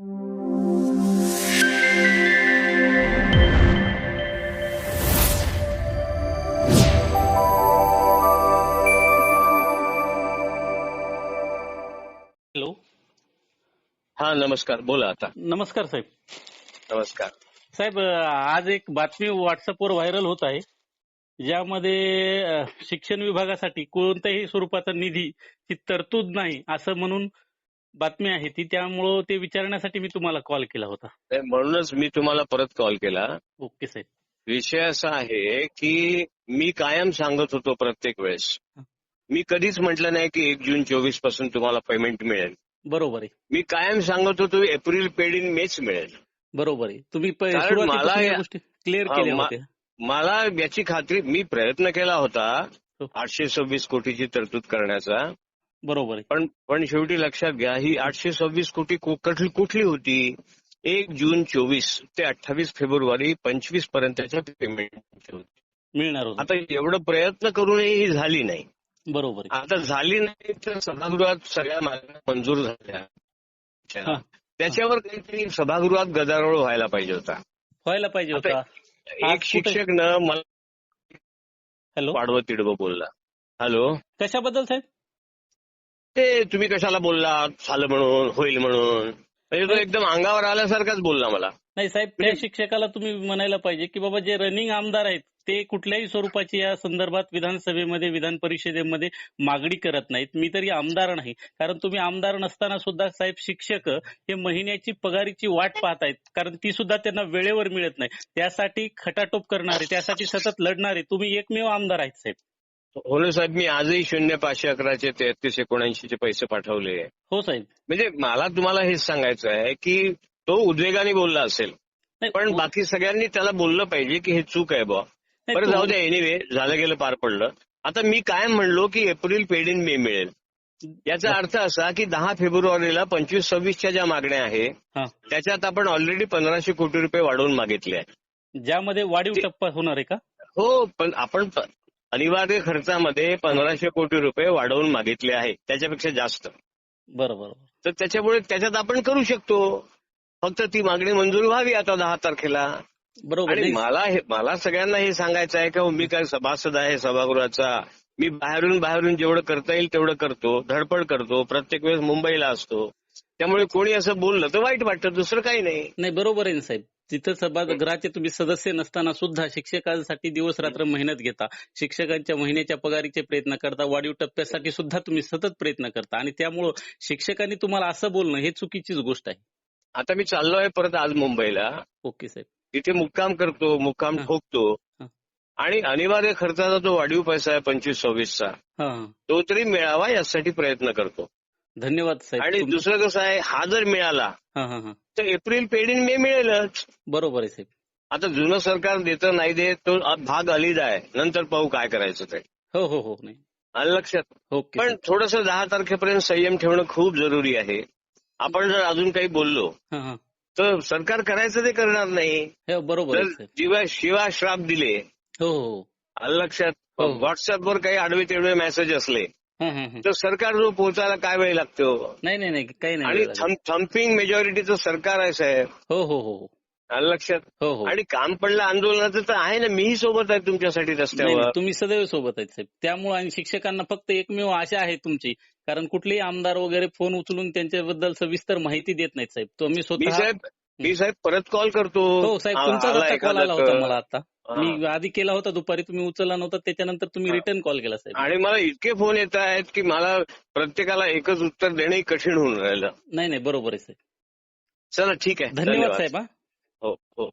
Hello. हा नमस्कार. बोला आता. नमस्कार साहेब. नमस्कार. साहेब आज एक बातमी व्हॉट्सअपवर व्हायरल होत आहे ज्यामध्ये अं, शिक्षण विभागासाठी कोणत्याही स्वरूपाचा निधीची तरतूद नाही असं म्हणून बातमी आहे ती त्यामुळं ते विचारण्यासाठी मी तुम्हाला कॉल केला होता. म्हणूनच मी तुम्हाला परत कॉल केला. ओके साहेब. विषय असा आहे की मी कायम सांगत होतो प्रत्येक वेळेस. मी कधीच म्हटलं नाही की एक जून चोवीसपासून तुम्हाला पेमेंट मिळेल. बरोबर आहे. मी कायम सांगत होतो एप्रिल पेड इन मेच मिळेल. बरोबर आहे. तुम्ही प- कारण सुरुवातीपासून मला या या- गोष्टी क्लिअर हा, केल्या मा- होत्या. मला याची खात्री मी प्रयत्न केला होता हो. आठशे सव्वीस कोटीची तरतूद करण्याचा. बरोबर आहे. पण पण शेवटी लक्षात घ्या ही आठशे सव्वीस कोटी कुठली होती? एक जून चोवीस ते अठ्ठावीस फेब्रुवारी पंचवीस पर्यंतच्या पेमेंट होती. मिळणार होतं. आता एवढं प्रयत्न करूनही ही झाली नाही. बरोबर आता झाली नाही तर सभागृहात सगळ्या मागण्या मंजूर झाल्या. त्याच्यावर काहीतरी सभागृहात गदारोळ व्हायला पाहिजे होता. व्हायला पाहिजे होता. एक शिक्षक न मला हॅलो? पाडवं तिडवं बोलला. हॅलो? कशाबद्दल साहेब? ते तुम्ही कशाला बोलला झालं म्हणून होईल म्हणून. म्हणजे तो एकदम अंगावर आल्यासारखाच बोलला मला. नाही साहेब त्या शिक्षकाला तुम्ही म्हणायला पाहिजे की बाबा जे रनिंग आमदार आहेत ते कुठल्याही स्वरूपाची या संदर्भात विधानसभेमध्ये विधान परिषदेमध्ये मागणी करत नाहीत. मी तरी आमदार नाही. कारण तुम्ही आमदार नसताना सुद्धा साहेब शिक्षक हे महिन्याची पगारीची वाट पाहत आहेत कारण ती सुद्धा त्यांना वेळेवर मिळत नाही. त्यासाठी खटाटोप करणारे त्यासाठी सतत लढणारे तुम्ही एकमेव आमदार आहेत साहेब. हो ना साहेब मी आजही शून्य पाचशे अकराचे तेहतीस एकोणऐंशीचे पैसे पाठवले. हो साहेब. म्हणजे मला तुम्हाला हेच सांगायचं आहे की तो उद्वेगाने बोलला असेल पण बाकी सगळ्यांनी त्याला बोललं पाहिजे की हे चूक आहे बुवा बरं जाऊ द्या एनिवे झालं गेलं पार पडलं. आता मी काय म्हणलो की एप्रिल पेड इन मे मिळेल. याचा अर्थ असा की दहा फेब्रुवारीला पंचवीस सव्वीसच्या ज्या मागण्या आहे. त्याच्यात आपण ऑलरेडी पंधराशे कोटी रुपये वाढवून मागितले आहेत. ज्यामध्ये वाढीव टप्पा होणार आहे का? हो पण आपण अनिवार्य खर्चामध्ये पंधराशे कोटी रुपये वाढवून मागितले आहे. त्याच्यापेक्षा जास्त. बरं बरं तर त्याच्यामुळे त्याच्यात आपण करू शकतो. फक्त ती मागणी मंजूर व्हावी आता दहा तारखेला. बरोबर. आणि मला हे मला सगळ्यांना हे सांगायचं आहे का मी काय सभासद आहे सभागृहाचा. मी बाहेरून बाहेरून जेवढं करता येईल तेवढं करतो धडपड करतो प्रत्येक वेळेस मुंबईला असतो. त्यामुळे कोणी असं बोललं तर वाईट वाटतं दुसरं काही नाही. नाही बरोबर आहे ना साहेब. तिथं सभागृहाचे तुम्ही सदस्य नसताना सुद्धा शिक्षकांसाठी दिवस रात्र मेहनत घेता. शिक्षकांच्या महिन्याच्या पगारीचे प्रयत्न करता वाढीव टप्प्यासाठी सुद्धा तुम्ही सतत प्रयत्न करता. आणि त्यामुळं शिक्षकांनी तुम्हाला असं बोलणं हे चुकीचीच गोष्ट आहे. आता मी चाललोय परत आज मुंबईला. ओके साहेब. तिथे मुक्काम करतो मुक्काम. ठोकतो. आणि अनिवार्य खर्चाचा जो वाढीव पैसा आहे पंचवीस सव्वीसचा. तो तरी मिळावा यासाठी प्रयत्न करतो. धन्यवाद साहेब. आणि दुसरं कसं आहे हा जर मिळाला हा हा हा. तर एप्रिल पेड इन मे मिळेलच. बरोबर आहे साहेब. आता जुनं सरकार देतं नाही देत तो भाग अलिदा आहे. नंतर पाहू काय करायचं ते. हो हो हो नाही. आलं लक्षात? ओके पण. थोडस दहा तारखेपर्यंत संयम ठेवणं खूप जरुरी आहे. आपण जर अजून काही बोललो हा हा. तर सरकार करायचं ते करणार नाही. हे बरोबर जीवा शिवा श्राप दिले. हो हो हो. आलं लक्षात? हो. व्हॉट्सअपवर काही आडवे तेडवे मेसेज असले हा, हा, हा. तर सरकार जो पोहोचायला काय वेळ लागतो? नाही नाही नाही काही नाही आणि. थम्पिंग मेजॉरिटीचं सरकार आहे साहेब. हो हो हो हो. लक्षात? हो हो. आणि काम पडलं आंदोलनाचं तर आहे ना मीही सोबत आहे तुमच्यासाठी रस्त्यावर. तुम्ही सदैव सोबत आहेत साहेब. त्यामुळे आणि शिक्षकांना फक्त एकमेव आशा आहे तुमची. कारण कुठलेही आमदार वगैरे फोन उचलून त्यांच्याबद्दल सविस्तर माहिती देत नाहीत साहेब. तो मी मी स्वतः साहेब मी साहेब परत कॉल करतो. हो साहेब आता कॉल आला होता. मला आता. मी आधी केला होता दुपारी तुम्ही उचलला नव्हता त्याच्यानंतर तुम्ही. रिटर्न कॉल केला साहेब. आणि मला इतके फोन येत आहेत की मला प्रत्येकाला एकच उत्तर देणंही कठीण होऊन राहिलं. नाही नाही बरोबर आहे साहेब. चला ठीक आहे. धन्यवाद. साहेब हा. हो हो.